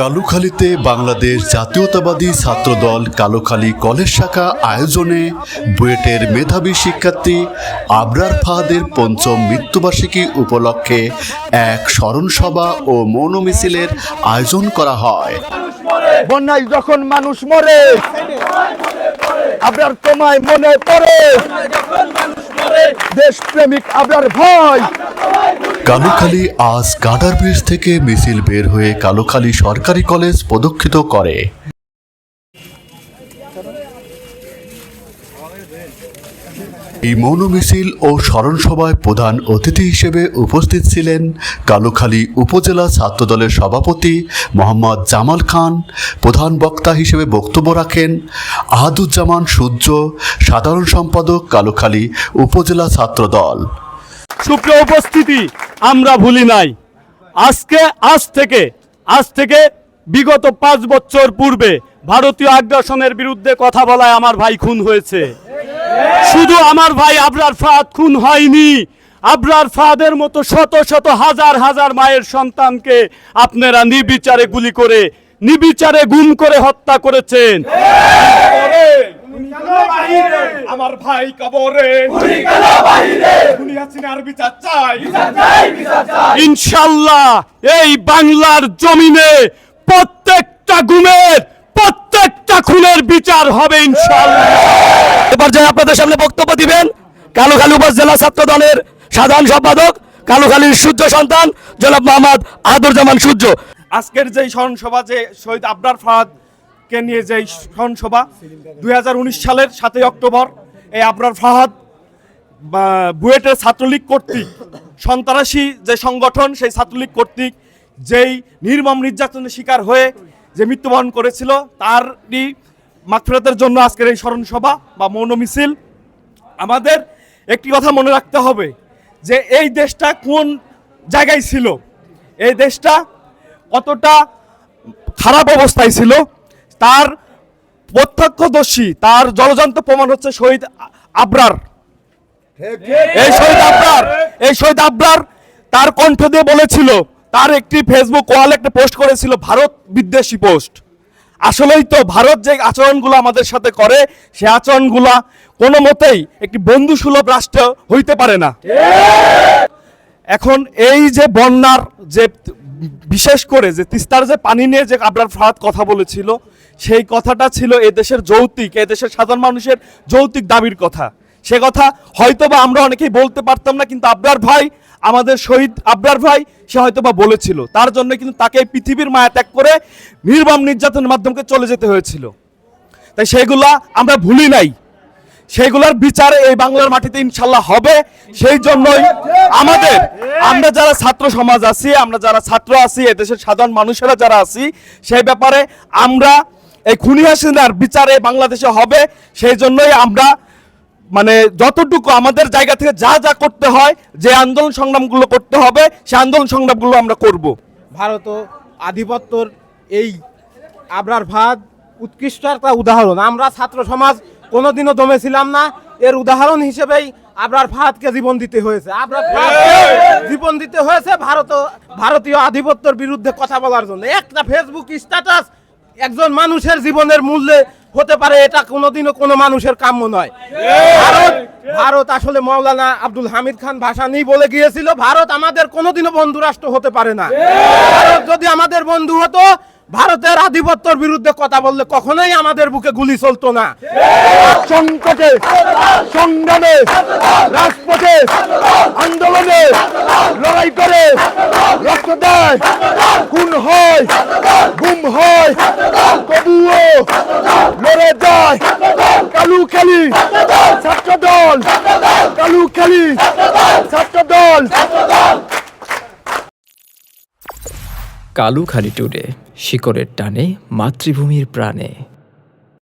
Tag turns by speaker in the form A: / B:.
A: কালুখালীতে বাংলাদেশ জাতীয়তাবাদী ছাত্রদল কালুখালী কলেজ শাখা আয়োজনে বুয়েটের মেধাবী শিক্ষার্থী আবরার ফাহাদের পঞ্চম মৃত্যুবার্ষিকী উপলক্ষে এক স্মরণসভা ও মৌন মিছিলের আয়োজন করা হয়।
B: বন্যায় যখন মানুষ মরে, আবরার তোমায় মনে পড়ে। দেশপ্রেমিক আপনার ভয়
A: কালুখালী আজ গাডার ব্রিজ থেকে মিছিল বের হয়ে কালুখালী সরকারি কলেজ প্রদক্ষিত করে। এই মৌন মিছিল ও স্মরণসভায় প্রধান অতিথি হিসেবে উপস্থিত ছিলেন কালুখালী উপজেলা ছাত্রদলের সভাপতি মোহাম্মদ জামাল খান। প্রধান বক্তা হিসেবে বক্তব্য রাখেন আহাদুজ্জামান সূর্য, সাধারণ সম্পাদক কালুখালী উপজেলা ছাত্রদল।
C: সুপ্রিয় উপস্থিতি আমরা ভুলি নাই। আজকে, আজ থেকে আজ থেকে বিগত পাঁচ বছর পূর্বে ভারতীয় আগ্রাসনের বিরুদ্ধে কথা বলায় আমার ভাই খুন হয়েছে। শুধু আমার ভাই আবরার ফাদ খুন হয়নি। আবরার ফাদের মতো শত শত, হাজার হাজার মায়ের সন্তানকে আপনারা নির্বিচারে গুলি করে, নির্বিচারে গুম করে হত্যা করেছেন। আমার ভাই কবরে। হাসিনার বিচার চাই। ইনশাল্লাহ এই বাংলার জমিনে প্রত্যেকটা গুমের প্রত্যেকটা খুনের বিচার হবে ইনশাল্লাহ এবার যে আপনাদের সামনে বক্তব্য দিবেন কালুখালী উপজেলা ছাত্র দলের সাধারণ সম্পাদক কালুখালীর সূর্য সন্তান জনাব মোহাম্মদ আদুরজামান সূর্য। আজকের যে স্মরণসভা যে শহীদ আবরার ফাহাদ কে নিয়ে যে স্মরণসভা দু হাজার উনিশ সালের সাতই অক্টোবর, এই আবরার ফাহাদ বুয়েটের ছাত্রলীগ কর্তৃক, সন্ত্রাসী যে সংগঠন, সেই ছাত্রলীগ কর্তৃক যেই নির্মম নির্যাতনের শিকার হয়ে যে মৃত্যুবরণ করেছিল, তারই মাগফিরাতের জন্য আজকের এই স্মরণ সভা বা মৌন মিছিল। আমাদের একটি কথা মনে রাখতে হবে যে এই দেশটা কোন জায়গায় ছিল? এই দেশটা কতটা খারাপ অবস্থায় ছিল? তার প্রত্যক্ষদর্শী, তার জলজান্ত প্রমাণ হচ্ছে শহীদ আবরার। এই শহীদ আবরার, এই শহীদ আবরার তার কণ্ঠ দিয়ে বলেছিল, তার একটি ফেসবুক ওয়ালে একটা পোস্ট করেছিল, ভারত বিদ্বেষী পোস্ট আসলেই তো ভারত যে আচরণগুলো আমাদের সাথে করে, সে আচরণগুলা কোনো মতেই একটি বন্ধু সুলভ রাষ্ট্র হইতে পারে না। এখন এই যে বন্যার যে বিশেষ করে যে তিস্তার যে পানি নিয়ে যে আবরার ফাহাদ কথা বলেছিল সেই কথাটা ছিল এ দেশের যৌতিক এ দেশের সাধারণ মানুষের যৌতিক দাবির কথা। সে কথা হয়তো বা আমরা অনেকেই বলতে পারতাম না, কিন্তু আবরার ভাই, আমাদের শহীদ আবরার ভাই, সে হয়তো বা বলেছিল। তার জন্য কিন্তু তাকে পৃথিবীর মায়া ত্যাগ করে নির্মম নির্যাতনের মাধ্যমে চলে যেতে হয়েছিল। তাই সেগুলা আমরা ভুলি নাই। সেগুলোর বিচার এই বাংলার মাটিতে ইনশাল্লাহ হবে। সেই জন্যই আমাদের, আমরা যারা ছাত্র সমাজ আছি, আমরা যারা ছাত্র আছি, এদেশের সাধারণ মানুষেরা যারা আছি, সেই ব্যাপারে আমরা এই খুনি হাসিনার বিচারে বাংলাদেশে হবে, সেই জন্যই আমরা মানে যতটুকু আমাদের জায়গা থেকে যা যা করতে হয়, যে আন্দোলন সংগ্রামগুলো করতে হবে, সে আন্দোলন সংগ্রামগুলো আমরা করব।
D: ভারত আধিপত্যর এই আবরার ভাদ উৎকৃষ্ট একটা উদাহরণ। আমরা ছাত্র সমাজ কোনোদিনও দমেছিলাম না। এর উদাহরণ হিসেবেই আবরার ফাহাদকে জীবন দিতে হয়েছে। আবরার জীবন দিতে হয়েছে ভারত ভারতীয় আধিপত্যের বিরুদ্ধে কথা বলার জন্য। একটা ফেসবুক স্ট্যাটাস একজন মানুষের জীবনের মূল্যে হতে পারে, এটা কোনোদিনও কোনো মানুষের কাম্য নয়। ভারত আসলে মৌলানা আব্দুল হামিদ খান ভাসানি বলে গিয়েছিল, ভারত আমাদের কোনোদিনও বন্ধু রাষ্ট্র হতে পারে না। ভারত যদি আমাদের বন্ধু হতো, ভারতের আধিপত্যের বিরুদ্ধে কথা বললে কখনোই আমাদের বুকে গুলি চলতো না।
B: সংকটে, সংগ্রামে, রাজপথে আন্দোলনে লড়াই করে যায়। কালু খেলি, ছাত্র দল। কালু খেলি, ছাত্র দল।
E: কালুখালী টুডে, শিকড়ের টানে, মাতৃভূমির প্রাণে।